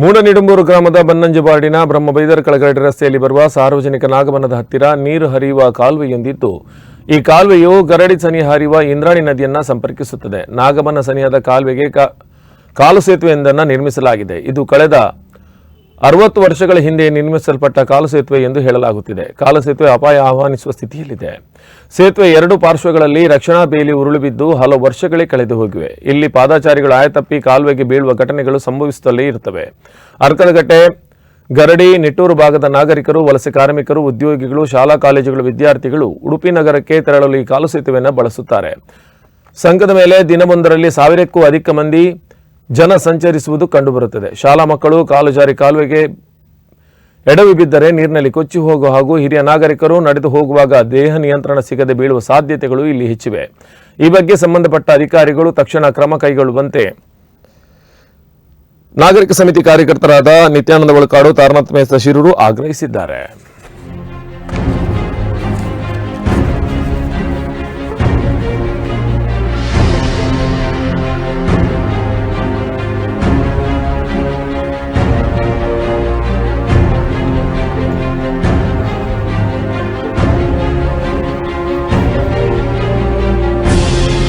ಮೂಡನಿಡುಂಬೂರು ಗ್ರಾಮದ ಬನ್ನಂಜವಾಡಿನ ಬ್ರಹ್ಮ ಬೈದರ್ ಕೆಳಗಡೆ ರಸ್ತೆಯಲ್ಲಿ ಬರುವ ಸಾರ್ವಜನಿಕ ನಾಗಬನದ ಹತ್ತಿರ ನೀರು ಹರಿಯುವ ಕಾಲುವೆಯೊಂದಿದ್ದು, ಈ ಕಾಲುವೆಯು ಗರಡಿ ಸನಿ ಹರಿಯುವ ಇಂದ್ರಾಣಿ ನದಿಯನ್ನು ಸಂಪರ್ಕಿಸುತ್ತದೆ. ನಾಗಬನ ಸನಿಯಾದ ಕಾಲುವೆಗೆ ಕಾಲು ಸೇತುವೆಯೊಂದನ್ನು ನಿರ್ಮಿಸಲಾಗಿದೆ. ಇದು ಕಳೆದ ಅರವತ್ತು ವರ್ಷಗಳ ಹಿಂದೆ ನಿರ್ಮಿಸಲ್ಪಟ್ಟ ಕಾಲು ಸೇತುವೆ ಎಂದು ಹೇಳಲಾಗುತ್ತಿದೆ. ಕಾಲು ಸೇತುವೆ ಅಪಾಯ ಆಹ್ವಾನಿಸುವ ಸ್ಥಿತಿಯಲ್ಲಿದೆ. ಸೇತುವೆ ಎರಡು ಪಾರ್ಶ್ವಗಳಲ್ಲಿ ರಕ್ಷಣಾ ಬೇಲಿ ಉರುಳುಬಿದ್ದು ಹಲವು ವರ್ಷಗಳೇ ಕಳೆದು ಹೋಗಿವೆ. ಇಲ್ಲಿ ಪಾದಾಚಾರಿಗಳು ಆಯತಪ್ಪಿ ಕಾಲುವೆಗೆ ಬೀಳುವ ಘಟನೆಗಳು ಸಂಭವಿಸುತ್ತಲೇ ಇರುತ್ತವೆ. ಅರ್ಕಲಗಟ್ಟೆ, ಗರಡಿ, ನಿಟ್ಟೂರು ಭಾಗದ ನಾಗರಿಕರು, ವಲಸೆ ಕಾರ್ಮಿಕರು, ಉದ್ಯೋಗಿಗಳು, ಶಾಲಾ ಕಾಲೇಜುಗಳ ವಿದ್ಯಾರ್ಥಿಗಳು ಉಡುಪಿ ನಗರಕ್ಕೆ ತೆರಳಲು ಈ ಕಾಲು ಸೇತುವೆಯನ್ನು ಬಳಸುತ್ತಾರೆ. ಸಂಘದ ಮೇಲೆ ದಿನವೊಂದರಲ್ಲಿ ಸಾವಿರಕ್ಕೂ ಅಧಿಕ ಮಂದಿ ಜನ ಸಂಚರಿಸುವುದು ಕಂಡುಬರುತ್ತದೆ. ಶಾಲಾ ಮಕ್ಕಳು ಕಾಲು ಜಾರಿ ಕಾಲುವೆಗೆ ಎಡವಿ ಬಿದ್ದರೆ ನೀರಿನಲ್ಲಿ ಕೊಚ್ಚಿ ಹೋಗುವ ಹಾಗೂ ಹಿರಿಯ ನಾಗರಿಕರು ನಡೆದು ಹೋಗುವಾಗ ದೇಹ ನಿಯಂತ್ರಣ ಸಿಗದೆ ಬೀಳುವ ಸಾಧ್ಯತೆಗಳು ಇಲ್ಲಿ ಹೆಚ್ಚಿವೆ. ಈ ಬಗ್ಗೆ ಸಂಬಂಧಪಟ್ಟ ಅಧಿಕಾರಿಗಳು ತಕ್ಷಣ ಕ್ರಮ ಕೈಗೊಳ್ಳುವಂತೆ ನಾಗರಿಕ ಸಮಿತಿ ಕಾರ್ಯಕರ್ತರಾದ ನಿತ್ಯಾನಂದ ಒಳಕಾಡು ತಾರನಾಥ್ ಮೇಸ್ತ ಶಿರೂರು ಆಗ್ರಹಿಸಿದ್ದಾರೆ.